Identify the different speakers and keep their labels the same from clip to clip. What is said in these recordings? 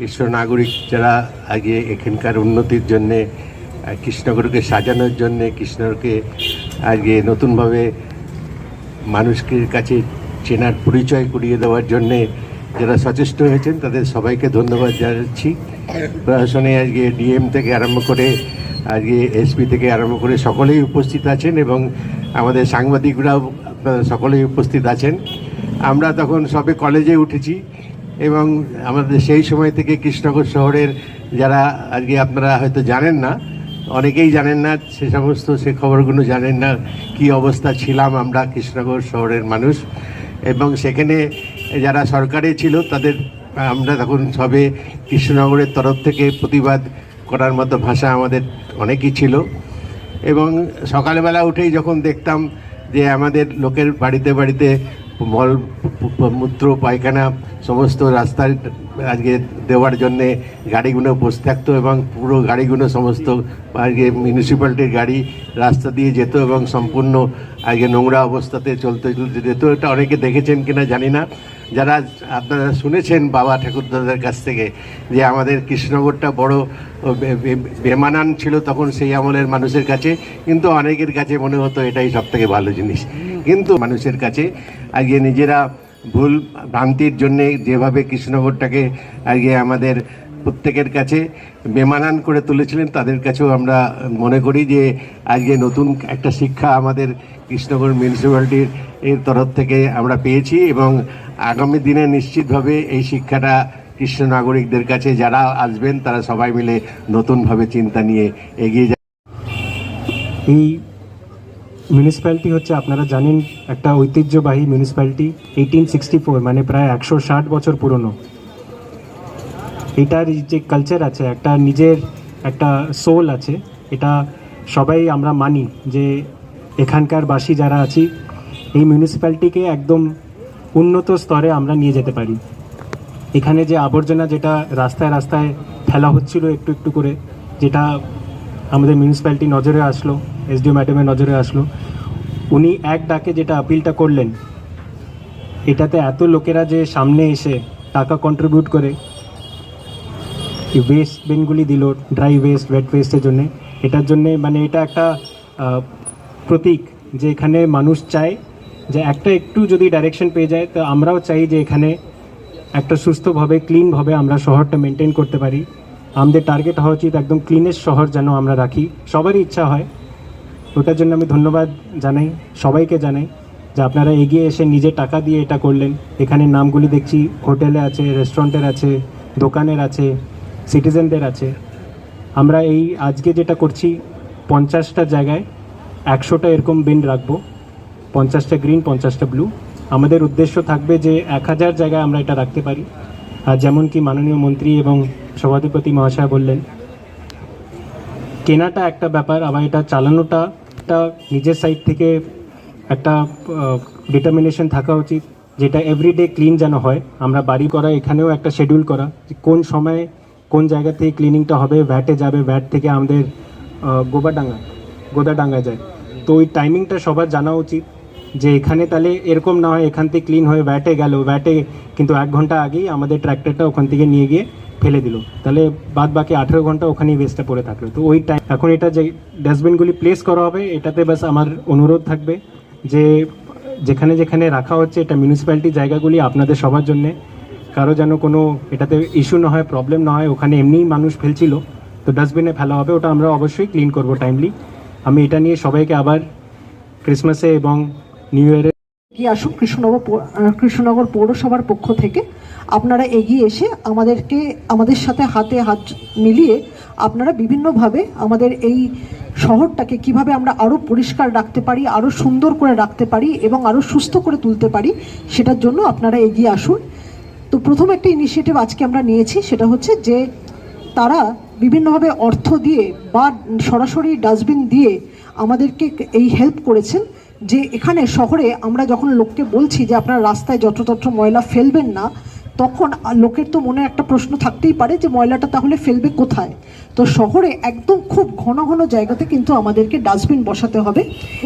Speaker 1: কৃষ্ণ নাগরিক যারা আগে এখানকার উন্নতির জন্যে আহ, কৃষ্ণনগরকে সাজানোর জন্যে কৃষ্ণকে আজকে নতুনভাবে মানুষের কাছে চেনার পরিচয় করিয়ে দেওয়ার জন্যে যারা সচেষ্ট হয়েছেন তাদের সবাইকে ধন্যবাদ জানাচ্ছি। প্রশাসনে আজকে ডিএম থেকে আরম্ভ করে আজকে এসপি থেকে আরম্ভ করে সকলেই উপস্থিত আছেন এবং আমাদের সাংবাদিকরাও সকলেই উপস্থিত আছেন। আমরা তখন সবে কলেজে উঠেছি এবং আমাদের সেই সময় থেকে কৃষ্ণনগর শহরের যারা আজকে আপনারা হয়তো জানেন না, অনেকেই জানেন না, সে সমস্ত সে খবরগুলো জানেন না, কি অবস্থা ছিলাম আমরা কৃষ্ণনগর শহরের মানুষ। এবং সেখানে যারা সরকারে ছিল, তাদের, আমরা তখন সবে কৃষ্ণনগরের তরফ থেকে প্রতিবাদ করার মতো ভাষা আমাদের অনেকই ছিল। এবং সকালবেলা উঠেই যখন দেখতাম যে আমাদের লোকের বাড়িতে বাড়িতে মল মূত্র পায়খানা সমস্ত রাস্তায় আজকে দেওয়ার জন্যে গাড়িগুলো বসে থাকতো এবং পুরো গাড়িগুলো সমস্ত আজকে মিউনিসিপ্যালিটির গাড়ি রাস্তা দিয়ে যেত এবং সম্পূর্ণ আজকে নোংরা অবস্থাতে চলতে চলতে যেত। এটা অনেকে দেখেছেন কিনা জানি না। যারা আপনারা শুনেছেন বাবা ঠাকুরদাদের কাছ থেকে যে আমাদের কৃষ্ণনগরটা বড় বেমানান ছিল তখন সেই আমলের মানুষের কাছে, কিন্তু অনেকের কাছে মনে হতো এটাই সব থেকে ভালো জিনিস। কিন্তু মানুষের কাছে আগে নিজেরা ভুল ভ্রান্তির জন্যে যেভাবে কৃষ্ণনগরটাকে আগে আমাদের প্রত্যেকের কাছে বেমানান করে তুলেছিলেন, তাদের কাছেও আমরা মনে করি যে আজকে নতুন একটা শিক্ষা আমাদের কৃষ্ণনগর মিউনিসিপ্যালিটির এর তরফ থেকে আমরা পেয়েছি এবং আগামী দিনে নিশ্চিতভাবে এই শিক্ষাটা কৃষ্ণ নাগরিকদের কাছে, যারা আসবেন তারা সবাই মিলে নতুনভাবে চিন্তা নিয়ে এগিয়ে যাবে
Speaker 2: এই মিউনিসিপ্যালিটি হচ্ছে, আপনারা জানেন, একটা ঐতিহ্যবাহী মিউনিসিপ্যালিটি এইটিন সিক্সটি ফোর মানে প্রায় একশো ষাট বছর পুরনো। এটার যে কালচার আছে, একটা নিজের একটা সোল আছে, এটা সবাই আমরা মানি যে এখানকার বাসী যারা আছি, এই মিউনিসিপ্যালিটিকে একদম উন্নত স্তরে আমরা নিয়ে যেতে পারি। এখানে যে আবর্জনা যেটা রাস্তায় রাস্তায় ফেলা হচ্ছিল একটু একটু করে, যেটা আমাদের মিউনিসিপ্যালিটি নজরে আসলো এসডিও ম্যাডামের নজরে আসলো, উনি এক ডাকে যেটা আপিলটা করলেন, এটাতে এত লোকেরা যে সামনে এসে টাকা কন্ট্রিবিউট করে ওয়েস্ট বিনগুলি দিল ড্রাই ওয়েস্ট ওয়েট ওয়েস্টের জন্যে, এটার জন্যে মানে এটা একটা প্রতীক যে এখানে মানুষ চায় যে একটা একটু যদি ডাইরেকশন পেয়ে যায়, তো আমরাও চাই যে এখানে একটা সুস্থভাবে ক্লিনভাবে আমরা শহরটা মেনটেন করতে পারি। আমাদের টার্গেট হওয়া উচিত একদম ক্লিনেস্ট শহর যেন আমরা রাখি। সবারই ইচ্ছা হয়। ওটার জন্য আমি ধন্যবাদ জানাই, সবাইকে জানাই যে আপনারা এগিয়ে এসে নিজে টাকা দিয়ে এটা করলেন। এখানে নামগুলি দেখছি, হোটেলে আছে রেস্টুরেন্টের আছে, দোকানের আছে সিটিজেনদের আছে। আমরা এই আজকে যেটা করছি, পঞ্চাশটা জায়গায় একশোটা এরকম বিন রাখব। পঞ্চাশটা গ্রিন পঞ্চাশটা ব্লু আমাদের উদ্দেশ্য থাকবে যে এক হাজার জায়গায় আমরা এটা রাখতে পারি। আর যেমন কি মাননীয় মন্ত্রী এবং সভাধিপতি মহাশয় বললেন, কেনাটা একটা ব্যাপার, আবার এটা চালানোটা একটা নিজের সাইড থেকে একটা ডিটারমিনেশন থাকা উচিত, যেটা এভরিডে ক্লিন যেন হয়। আমরা বাড়ি করা, এখানেও একটা শেডিউল করা কোন সময়ে কোন জায়গা থেকে ক্লিনিংটা হবে ভ্যাটে যাবে ভ্যাট থেকে আমাদের গোবাডাঙ্গা গোদাডাঙ্গা যায়। তো ওই টাইমিংটা সবার জানা উচিত। যে এখানে তাহলে এরকম না হয় এখান থেকে ক্লিন হয়ে ভ্যাটে গেল। ভ্যাটে কিন্তু এক ঘণ্টা আগেই আমাদের ট্র্যাক্টরটা ওখান থেকে নিয়ে গিয়ে ফেলে দিল। তাহলে বাদ বাকি আঠেরো ঘণ্টা ওখানেই ওয়েস্টটা পড়ে থাকল। তো ওই টাইম এখন এটা যে ডাস্টবিনগুলি প্লেস করা হবে, এটাতে বাস আমার অনুরোধ থাকবে যে যেখানে যেখানে রাখা হচ্ছে, এটা মিউনিসিপ্যালিটি জায়গাগুলি আপনাদের সবার জন্যে। কারও যেন কোনো এটাতে ইস্যু না হয় প্রবলেম না হয়, ওখানে এমনিই মানুষ ফেলছিল, তো ডাস্টবিনে ফেলা হবে। ওটা আমরা অবশ্যই ক্লিন করব টাইমলি আমি এটা নিয়ে সবাইকে আবার ক্রিসমাসে এবং নিউ ইয়ারে
Speaker 3: এগিয়ে আসুন কৃষ্ণনগর কৃষ্ণনগর পৌরসভার পক্ষ থেকে আপনারা এগিয়ে এসে আমাদেরকে, আমাদের সাথে হাতে হাত মিলিয়ে আপনারা বিভিন্নভাবে আমাদের এই শহরটাকে কীভাবে আমরা আরও পরিষ্কার রাখতে পারি আরও সুন্দর করে রাখতে পারি এবং আরও সুস্থ করে তুলতে পারি, সেটার জন্য আপনারা এগিয়ে আসুন। তো প্রথম একটা ইনিশিয়েটিভ আজকে আমরা নিয়েছি, সেটা হচ্ছে যে তারা বিভিন্নভাবে অর্থ দিয়ে বা সরাসরি ডাস্টবিন দিয়ে আমাদেরকে এই হেল্প করেছেন। যে এখানে শহরে আমরা যখন লোককে বলছি যে আপনার রাস্তায় যত্রতত্র ময়লা ফেলবেন না, তখন লোকের তো মনে একটা প্রশ্ন থাকতেই পারে যে ময়লাটা তাহলে ফেলবে কোথায়? তো শহরে একদম খুব ঘন ঘন জায়গাতে কিন্তু আমাদেরকে ডাস্টবিন বসাতে হবে।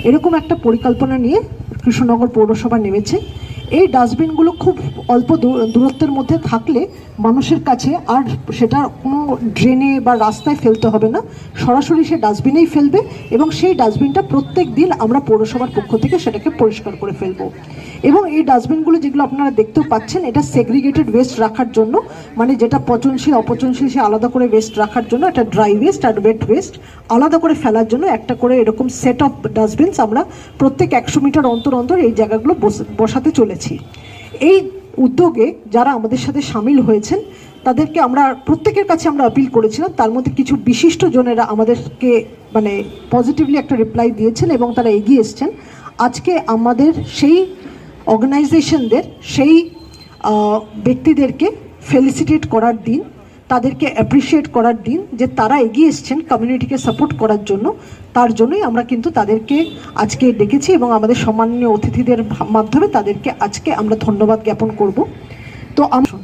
Speaker 3: এরকম একটা পরিকল্পনা নিয়ে কৃষ্ণনগর পৌরসভা নেমেছে। এই ডাস্টবিনগুলো খুব অল্প দূর- দূরত্বের মধ্যে থাকলে মানুষের কাছে আর সেটা কোনো ড্রেনে বা রাস্তায় ফেলতে হবে না। সরাসরি সে ডাস্টবিনেই ফেলবে এবং সেই ডাস্টবিনটা প্রত্যেক দিন আমরা পৌরসভার পক্ষ থেকে সেটাকে পরিষ্কার করে ফেলব। এবং এই ডাস্টবিনগুলো যেগুলো আপনারা দেখতেও পাচ্ছেন, এটা সেগ্রিগেটেড ওয়েস্ট রাখার জন্য মানে যেটা পচনশীল, অপচনশীল সে আলাদা করে ওয়েস্ট রাখার জন্য, একটা ড্রাই ওয়েস্ট আর ওয়েট ওয়েস্ট আলাদা করে ফেলার জন্য একটা করে এরকম সেট অফ ডাস্টবিনস আমরা প্রত্যেক একশো মিটার অন্তর অন্তর এই জায়গাগুলো বস- বসাতে চলেছি এই উদ্যোগে যারা আমাদের সাথে সামিল হয়েছেন, তাদেরকে আমরা, প্রত্যেকের কাছে আমরা আপিল করেছিলাম। তার মধ্যে কিছু বিশিষ্ট জনেরা আমাদেরকে মানে পজিটিভলি একটা রিপ্লাই দিয়েছেন এবং তারা এগিয়ে এসছেন। আজকে আমাদের সেই অর্গানাইজেশনদের সেই ব্যক্তিদেরকে ফেলিসিটেট করার দিন তাদেরকে অ্যাপ্রিসিয়েট করার দিন যে তারা এগিয়ে এসছেন কমিউনিটিকে সাপোর্ট করার জন্য, তার জন্যই আমরা কিন্তু তাদেরকে আজকে ডেকেছি এবং আমাদের সম্মানীয় অতিথিদের মাধ্যমে তাদেরকে আজকে আমরা ধন্যবাদ জ্ঞাপন করব। তো আমরা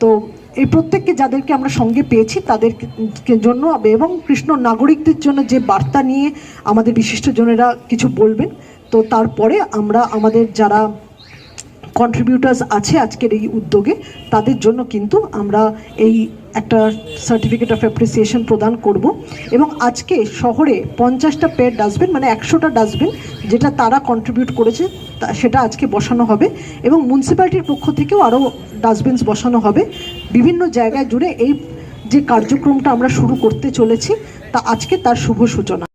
Speaker 3: তো এই প্রত্যেককে যাদেরকে আমরা সঙ্গে পেয়েছি তাদেরকে জন্য এবং কৃষ্ণ নাগরিকদের জন্য যে বার্তা নিয়ে আমাদের বিশিষ্টজনেরা কিছু বলবেন, তো তারপরে আমরা আমাদের যারা কন্ট্রিবিউটার্স আছে আজকের এই উদ্যোগে, তাদের জন্য কিন্তু আমরা এই একটা সার্টিফিকেট অফ অ্যাপ্রিসিয়েশন প্রদান করব। এবং আজকে শহরে পঞ্চাশটা পেয়ার ডাস্টবিন মানে একশোটা ডাস্টবিন যেটা তারা কন্ট্রিবিউট করেছে সেটা আজকে বসানো হবে। এবং মিউনিসিপ্যালিটির পক্ষ থেকেও আরও ডাস্টবিনস বসানো হবে। বিভিন্ন জায়গায় জুড়ে এই যে কার্যক্রমটা আমরা শুরু করতে চলেছি, তা আজকে তার শুভ সূচনা।